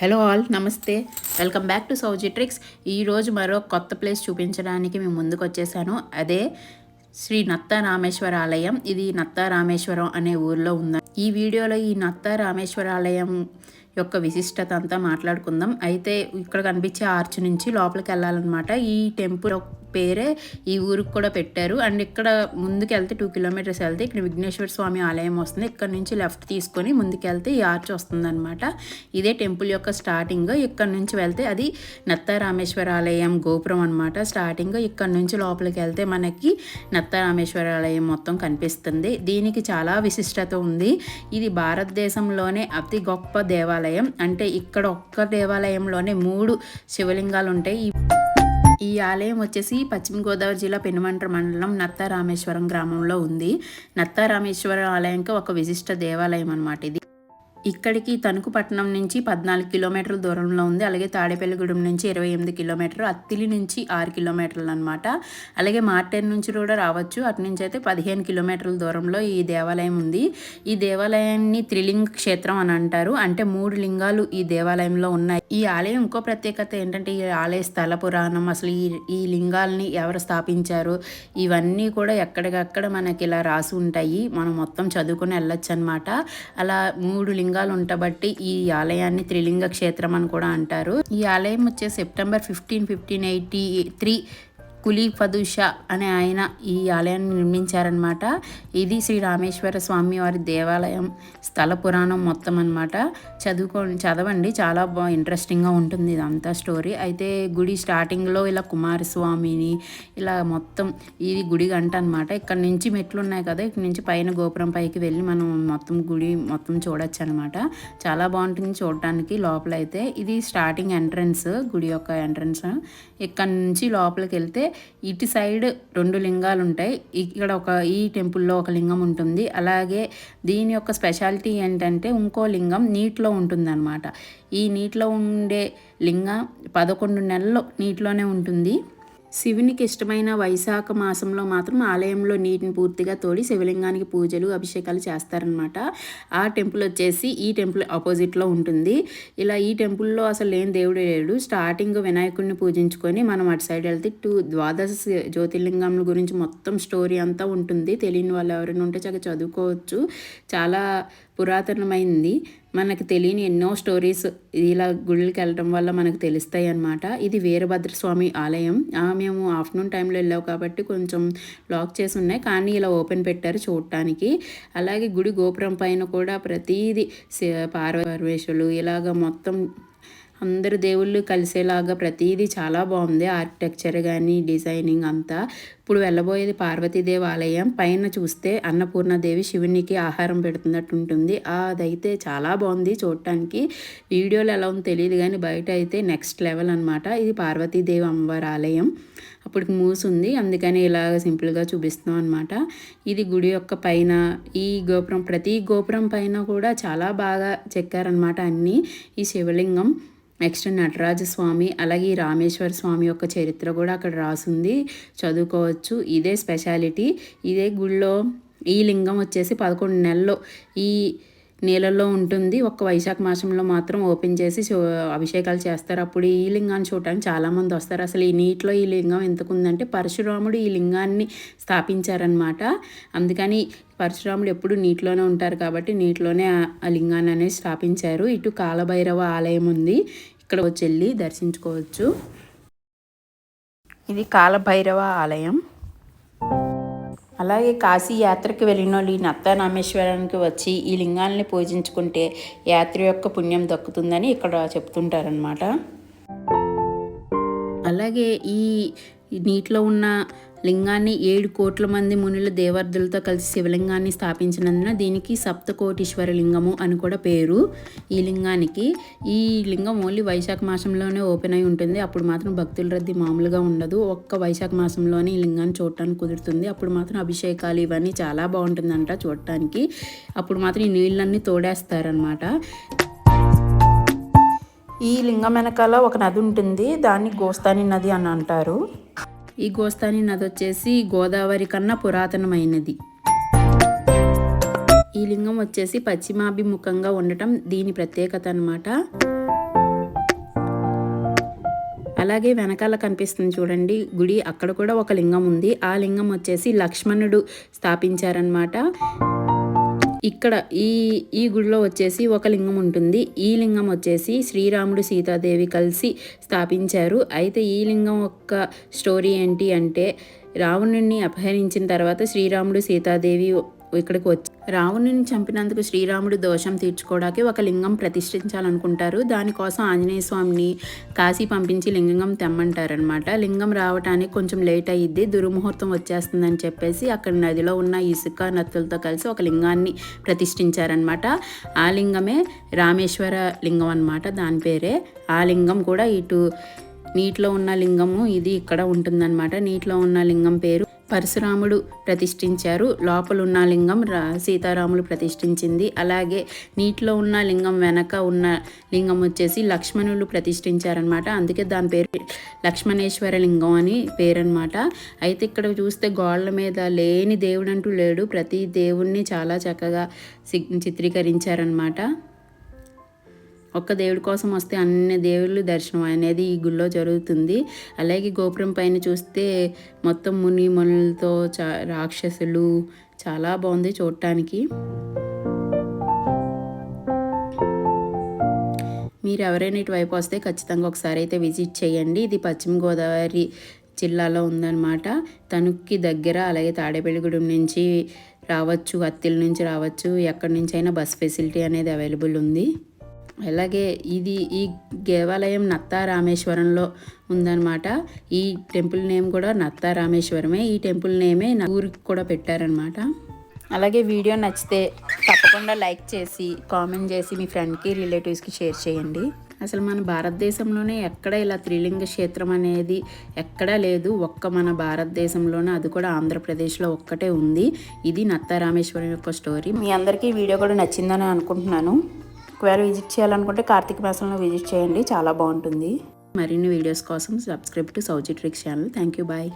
Hello all నమస్తే. Welcome back to Sowji tricks ఈరోజు మరో కొత్త ప్లేస్ చూపించడానికి మేము ముందుకు వచ్చేసాను. అదే శ్రీ నత్త రామేశ్వర ఆలయం ఇది నత్త రామేశ్వరం అనే ఊర్లో ఉంది ఈ వీడియోలో ఈ నత్త రామేశ్వర ఆలయం యొక్క విశిష్టత అంతా మాట్లాడుకుందాం. అయితే ఇక్కడ కనిపించే ఆర్చ్ నుంచి లోపలికి వెళ్ళాలన్నమాట. ఈ టెంపుల్ పేరే ఈ ఊరికి కూడా పెట్టారు. అండ్ ఇక్కడ ముందుకు వెళ్తే టూ కిలోమీటర్స్ వెళ్తే ఇక్కడ విఘ్నేశ్వర స్వామి ఆలయం వస్తుంది. ఇక్కడ నుంచి లెఫ్ట్ తీసుకొని ముందుకెళ్తే ఈ ఆర్చ్ వస్తుందన్నమాట. ఇదే టెంపుల్ యొక్క స్టార్టింగ్ ఇక్కడ నుంచి వెళ్తే అది నత్త రామేశ్వర ఆలయం గోపురం అనమాట స్టార్టింగ్ ఇక్కడ నుంచి లోపలికి వెళ్తే మనకి నత్త రామేశ్వర ఆలయం మొత్తం కనిపిస్తుంది. దీనికి చాలా విశిష్టత ఉంది. ఇది భారతదేశంలోనే అతి గొప్ప దేవాలయం. అంటే ఇక్కడ ఒక్క దేవాలయంలోనే మూడు శివలింగాలు ఉంటాయి ఈ ఆలయం వచ్చేసి పశ్చిమ గోదావరి జిల్లా పెనుమంట్ర మండలం నత్త రామేశ్వరం గ్రామంలో ఉంది. నత్త రామేశ్వరం ఆలయంకి ఒక విశిష్ట దేవాలయం అన్నమాట ఇది. ఇక్కడికి తణుకు పట్టణం నుంచి పద్నాలుగు కిలోమీటర్ల దూరంలో ఉంది. అలాగే తాడేపల్లిగూడెం నుంచి ఇరవై ఎనిమిది కిలోమీటర్లు అత్తిలి నుంచి ఆరు కిలోమీటర్లు అనమాట అలాగే మార్టెన్ నుంచి కూడా రావచ్చు. అటు నుంచి అయితే పదిహేను కిలోమీటర్ల దూరంలో ఈ దేవాలయం ఉంది. ఈ దేవాలయాన్ని త్రిలింగ క్షేత్రం అని అంటారు. అంటే మూడు లింగాలు ఈ దేవాలయంలో ఉన్నాయి. ఈ ఆలయం ఇంకో ప్రత్యేకత ఏంటంటే ఈ ఆలయ స్థల పురాణం అసలు ఈ ఈ లింగాల్ని ఎవరు స్థాపించారు? ఇవన్నీ కూడా ఎక్కడికక్కడ మనకి ఇలా రాసి ఉంటాయి. మనం మొత్తం చదువుకుని వెళ్ళొచ్చు అనమాట అలా మూడు లింగాలు ఉండబట్టి ఈ ఆలయాన్ని త్రిలింగ క్షేత్రం అని కూడా అంటారు. ఈ ఆలయం వచ్చే September fifteen fifteen eighty three Quli అనే ఆయన ఈ ఆలయాన్ని నిర్మించారనమాట ఇది శ్రీ రామేశ్వర స్వామి వారి దేవాలయం స్థల పురాణం మొత్తం అనమాట చదువుకో చదవండి చాలా బా ఇంట్రెస్టింగ్గా ఉంటుంది ఇదంతా స్టోరీ అయితే గుడి స్టార్టింగ్లో ఇలా కుమారస్వామిని ఇలా మొత్తం ఇది గుడి గంట అనమాట ఇక్కడ నుంచి మెట్లు ఉన్నాయి కదా ఇక్కడ నుంచి పైన గోపురం పైకి వెళ్ళి మనం మొత్తం గుడి మొత్తం చూడొచ్చు అనమాట చాలా బాగుంటుంది చూడటానికి లోపల అయితే ఇది స్టార్టింగ్ ఎంట్రన్స్ గుడి యొక్క ఎంట్రన్స్ ఇక్కడ నుంచి లోపలికి వెళ్తే ఇటు సైడ్ రెండు లింగాలు ఉంటాయి. ఇక్కడ ఒక ఈ టెంపుల్లో ఒక లింగం ఉంటుంది. అలాగే దీని యొక్క స్పెషాలిటీ ఏంటంటే ఇంకో లింగం నీటిలో ఉంటుందన్నమాట. ఈ నీటిలో ఉండే లింగం పదకొండు నెలలు నీటిలోనే ఉంటుంది. శివునికి ఇష్టమైన వైశాఖ మాసంలో మాత్రం ఆలయంలో నీటిని పూర్తిగా తోడి శివలింగానికి పూజలు అభిషేకాలు చేస్తారనమాట ఆ టెంపుల్ వచ్చేసి ఈ టెంపుల్ ఆపోజిట్లో ఉంటుంది. ఇలా ఈ టెంపుల్లో అసలు లేని దేవుడు లేడు. స్టార్టింగ్ వినాయకుడిని పూజించుకొని మనం అటు సైడ్ వెళ్తే టూ ద్వాదశ జ్యోతిర్లింగముల గురించి మొత్తం స్టోరీ అంతా ఉంటుంది. తెలియని వాళ్ళు ఎవరైనా ఉంటే చక్కగా చదువుకోవచ్చు. చాలా పురాతనమైంది. మనకు తెలియని ఎన్నో స్టోరీస్ ఇలా గుళ్ళకి వెళ్ళడం వల్ల మనకు తెలుస్తాయి అన్నమాట. ఇది వీరభద్రస్వామి ఆలయం. ఆ, మేము ఆఫ్టర్నూన్ టైంలో వెళ్ళావు కాబట్టి కొంచెం లాక్ చేసి ఉన్నాయి. కానీ ఇలా ఓపెన్ పెట్టారు చూడటానికి. అలాగే గుడి గోపురం పైన కూడా ప్రతీది పార్వరేశ్వరులు ఇలాగ మొత్తం అందరు దేవుళ్ళు కలిసేలాగా ప్రతిదీ చాలా బాగుంది. ఆర్కిటెక్చర్ కానీ డిజైనింగ్ అంతా. ఇప్పుడు వెళ్ళబోయేది పార్వతీదేవి ఆలయం. పైన చూస్తే అన్నపూర్ణదేవి శివునికి ఆహారం పెడుతున్నట్టు ఉంటుంది అదైతే చాలా బాగుంది చూడటానికి వీడియోలు ఎలా ఉందో తెలియదు కానీ బయట అయితే నెక్స్ట్ లెవెల్ అనమాట ఇది పార్వతీదేవి అమ్మవారి ఆలయం. అప్పటికి మూసుంది. అందుకని ఇలాగ సింపుల్గా చూపిస్తున్నాం అనమాట ఇది గుడి యొక్క పైన ఈ గోపురం ప్రతి గోపురం పైన కూడా చాలా బాగా చెక్కారనమాట అన్నీ. ఈ శివలింగం. నెక్స్ట్ నటరాజ స్వామి అలాగే రామేశ్వర స్వామి యొక్క చరిత్ర కూడా అక్కడ రాసుంది. చదువుకోవచ్చు. ఇదే స్పెషాలిటీ. ఇదే గుళ్ళో ఈ లింగం వచ్చేసి పదకొండు నెలల్లో ఈ నీళ్ళల్లో ఉంటుంది. ఒక్క వైశాఖ మాసంలో మాత్రం ఓపెన్ చేసి అభిషేకాలు చేస్తారు. అప్పుడు ఈ లింగాన్ని చూడటానికి చాలామంది వస్తారు. అసలు ఈ నీటిలో ఈ లింగం ఎందుకుందంటే పరశురాముడు ఈ లింగాన్ని స్థాపించారనమాట అందుకని పరశురాముడు ఎప్పుడు నీటిలోనే ఉంటారు కాబట్టి నీటిలోనే ఆ- ఆ లింగాన్ని అనేది స్థాపించారు. ఇటు కాలభైరవ ఆలయం ఉంది. ఇక్కడ వచ్చి వెళ్ళి దర్శించుకోవచ్చు. ఇది కాలభైరవ ఆలయం. అలాగే కాశీ యాత్రకు వెళ్ళిన వాళ్ళు ఈ నత్తారామేశ్వరానికి వచ్చి ఈ లింగాల్ని పూజించుకుంటే యాత్ర యొక్క పుణ్యం దక్కుతుందని ఇక్కడ చెప్తుంటారనమాట అలాగే ఈ నీటిలో ఉన్న లింగాన్ని ఏడు కోట్ల మంది మునుల దేవార్థులతో కలిసి శివలింగాన్ని స్థాపించినందున దీనికి సప్తకోటీశ్వర లింగము అని కూడా పేరు. ఈ లింగానికి ఈ లింగం ఓన్లీ వైశాఖ మాసంలోనే ఓపెన్ అయి ఉంటుంది. అప్పుడు మాత్రం భక్తుల రద్దీ మామూలుగా ఉండదు. ఒక్క వైశాఖ మాసంలోనే ఈ లింగాన్ని చూడటానికి కుదురుతుంది. అప్పుడు మాత్రం అభిషేకాలు ఇవన్నీ చాలా బాగుంటుందంట చూడటానికి. అప్పుడు మాత్రం ఈ నీళ్ళన్నీ తోడేస్తారనమాట ఈ లింగం వెనకాల ఒక నది ఉంటుంది. దాన్ని గోస్తాని నది అని అంటారు. ఈ గోస్తాని నది వచ్చేసి గోదావరి కన్నా పురాతనమైనది. ఈ లింగం వచ్చేసి పశ్చిమాభిముఖంగా ఉండటం దీని ప్రత్యేకత అనమాట అలాగే వెనకాల కనిపిస్తుంది చూడండి గుడి. అక్కడ కూడా ఒక లింగం ఉంది. ఆ లింగం వచ్చేసి లక్ష్మణుడు స్థాపించారనమాట ఇక్కడ ఈ ఈ గుడిలో వచ్చేసి ఒక లింగం ఉంటుంది. ఈ లింగం వచ్చేసి శ్రీరాముడు సీతాదేవి కలిసి స్థాపించారు. అయితే ఈ లింగం యొక్క స్టోరీ ఏంటి అంటే రావణుడిని అపహరించిన తర్వాత శ్రీరాముడు సీతాదేవి ఇక్కడికి వచ్చి రావణుని చంపినందుకు శ్రీరాముడు దోషం తీర్చుకోవడానికి ఒక లింగం ప్రతిష్ఠించాలనుకుంటారు. దానికోసం ఆంజనేయ స్వామిని కాశీ పంపించి లింగం తెమ్మంటారనమాట లింగం రావడానికి కొంచెం లేట్ అయ్యిద్ది దుర్ముహూర్తం వచ్చేస్తుందని చెప్పేసి అక్కడ నదిలో ఉన్న ఇసుక నత్తులతో కలిసి ఒక లింగాన్ని ప్రతిష్ఠించారనమాట ఆ లింగమే రామేశ్వర లింగం అనమాట దాని పేరే. ఆ లింగం కూడా ఇటు నీటిలో ఉన్న లింగము ఇది ఇక్కడ ఉంటుందన్నమాట. నీటిలో ఉన్న లింగం పేరు పరశురాముడు ప్రతిష్ఠించారు. లోపల ఉన్న లింగం రా సీతారాములు ప్రతిష్ఠించింది. అలాగే నీటిలో ఉన్న లింగం వెనక ఉన్న లింగం వచ్చేసి లక్ష్మణులు ప్రతిష్ఠించారనమాట అందుకే దాని పేరు లక్ష్మణేశ్వర లింగం అని పేరనమాట అయితే ఇక్కడ చూస్తే గోడల మీద లేని దేవుడంటూ లేడు. ప్రతి దేవుణ్ణి చాలా చక్కగా చిత్రీకరించారనమాట ఒక్క దేవుడి కోసం వస్తే అన్ని దేవుళ్ళు దర్శనం అనేది ఈ గుళ్ళో జరుగుతుంది. అలాగే గోపురం పైన చూస్తే మొత్తం మునిమునులతో చా రాక్షసులు చాలా బాగుంది చూడటానికి. మీరు ఎవరైనా ఇటువైపు వస్తే ఖచ్చితంగా ఒకసారి అయితే విజిట్ చేయండి. ఇది పశ్చిమ గోదావరి జిల్లాలో ఉందన్నమాట. తణుక్కి దగ్గర అలాగే తాడేపల్లిగూడెం నుంచి రావచ్చు అత్తిల నుంచి రావచ్చు ఎక్కడి నుంచి అయినా బస్ ఫెసిలిటీ అనేది అవైలబుల్ ఉంది. అలాగే ఇది ఈ దేవాలయం నత్తా రామేశ్వరంలో ఉందన్నమాట. ఈ టెంపుల్ నేమ్ కూడా నత్తా రామేశ్వరమే ఈ టెంపుల్ నేమే నా ఊరికి కూడా పెట్టారనమాట అలాగే వీడియో నచ్చితే తప్పకుండా లైక్ చేసి కామెంట్ చేసి మీ ఫ్రెండ్కి రిలేటివ్స్కి షేర్ చేయండి. అసలు మన భారతదేశంలోనే ఎక్కడ ఇలా త్రిలింగ క్షేత్రం అనేది ఎక్కడా లేదు. ఒక్క మన భారతదేశంలోనే అది కూడా ఆంధ్రప్రదేశ్లో ఒక్కటే ఉంది. ఇది నత్తారామేశ్వరం యొక్క స్టోరీ. మీ అందరికీ వీడియో కూడా నచ్చిందని అనుకుంటున్నాను. ఒకవేళ విజిట్ చేయాలనుకుంటే కార్తీక మాసంలో విజిట్ చేయండి చాలా బాగుంటుంది. మరిన్ని వీడియోస్ కోసం subscribe to Sowji tricks channel. Thank you bye.